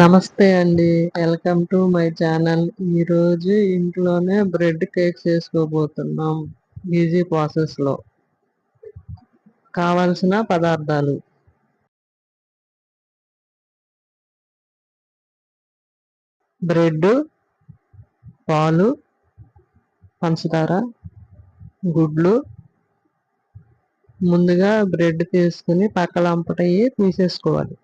నమస్తే అండి. Welcome to my channel. ఈరోజు ఇంట్లోనే బ్రెడ్ కేక్ చేసుకోబోతున్నాం. ఈజీ ప్రాసెస్లో కావలసిన పదార్థాలు. బ్రెడ్ పాలు పంచదార గుడ్లు. ముందుగా బ్రెడ్ తీసుకుని పక్కలంపటయ్యి తీసేసుకోవాలి.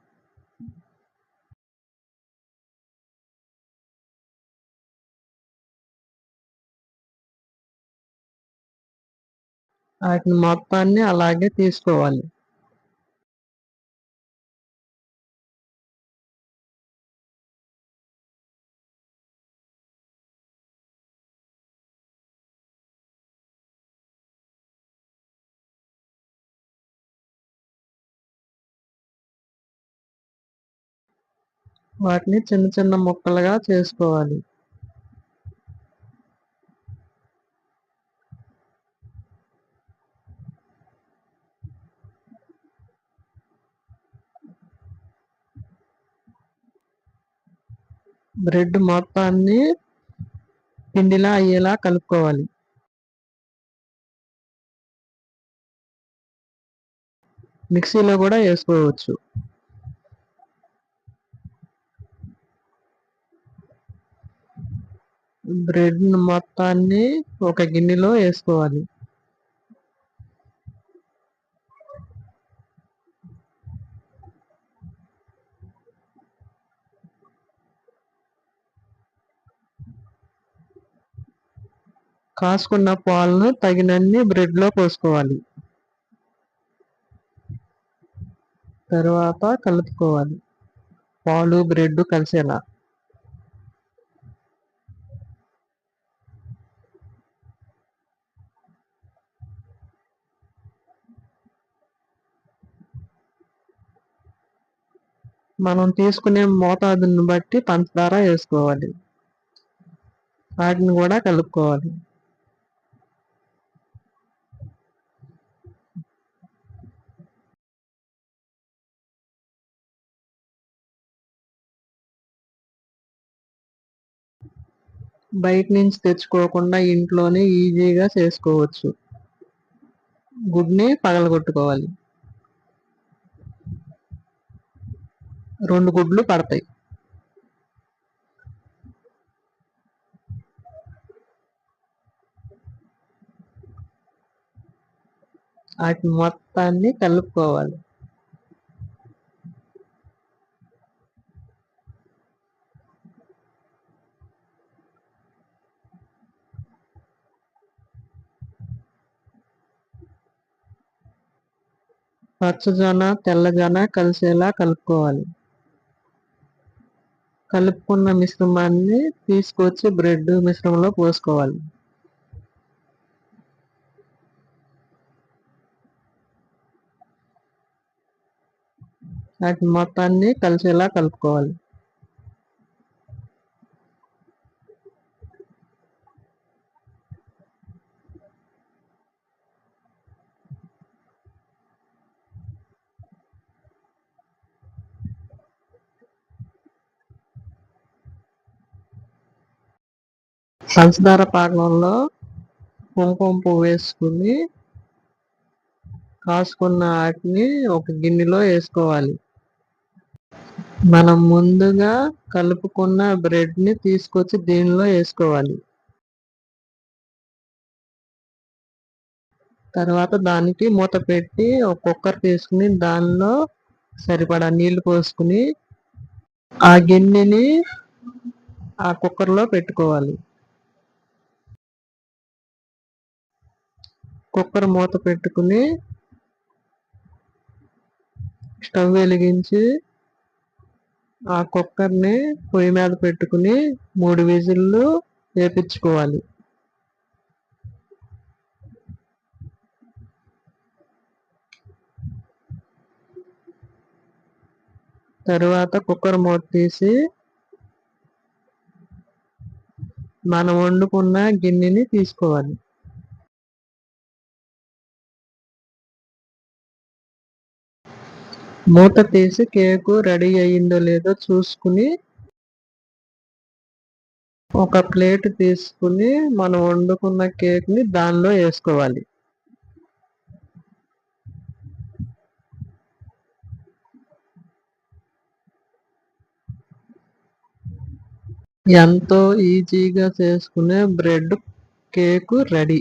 వాటిని మొత్తాన్ని అలాగే తీసుకోవాలి. వాటిని చిన్న చిన్న ముక్కలుగా చేసుకోవాలి. బ్రెడ్ మొత్తాన్ని పిండిలా అయ్యేలా కలుపుకోవాలి. మిక్సీలో కూడా వేసుకోవచ్చు. బ్రెడ్ మొత్తాన్ని ఒక గిన్నెలో వేసుకోవాలి. కాసుకున్న పాలను తగినన్ని బ్రెడ్లో పోసుకోవాలి. తర్వాత కలుపుకోవాలి. పాలు బ్రెడ్ కలిసేలా. మనం తీసుకునే మోతాదుని బట్టి పంచదార వేసుకోవాలి. వాటిని కూడా కలుపుకోవాలి. బయట నుంచి తెచ్చుకోకుండా ఇంట్లోనే ఈజీగా చేసుకోవచ్చు. గుడ్ని పగలగొట్టుకోవాలి. రెండు గుడ్లు పడతాయి. వాటి మొత్తాన్ని కలుపుకోవాలి. పచ్చజొన్న తెల్లజొన్న కలిసేలా కలుపుకోవాలి. కలుపుకున్న మిశ్రమాన్ని తీసుకొచ్చి బ్రెడ్ మిశ్రమంలో పోసుకోవాలి. వాటి మొత్తాన్ని కలిసేలా కలుపుకోవాలి. పంచదార పాకంలో కుంకుమ పువ్వు వేసుకుని కాసుకున్న వాటిని ఒక గిన్నెలో వేసుకోవాలి. మనం ముందుగా కలుపుకున్న బ్రెడ్ని తీసుకొచ్చి దీనిలో వేసుకోవాలి. తర్వాత దానికి మూత పెట్టి ఒక కుక్కర్ తీసుకుని దానిలో సరిపడా నీళ్ళు పోసుకుని ఆ గిన్నెని ఆ కుక్కర్లో పెట్టుకోవాలి. కుక్కర్ మూత పెట్టుకుని స్టవ్ వెలిగించి ఆ కుక్కర్ని పొయ్యి మీద పెట్టుకుని మూడు విజిల్లు వేపించుకోవాలి. తరువాత కుక్కర్ మూత తీసి మనం వండుకున్న గిన్నెని తీసుకోవాలి. మూత తీసి కేకు రెడీ అయ్యిందో లేదో చూసుకుని ఒక ప్లేట్ తీసుకుని మనం వండుకున్న కేక్ని దానిలో వేసుకోవాలి. ఎంతో ఈజీగా చేసుకునే బ్రెడ్ కేకు రెడీ.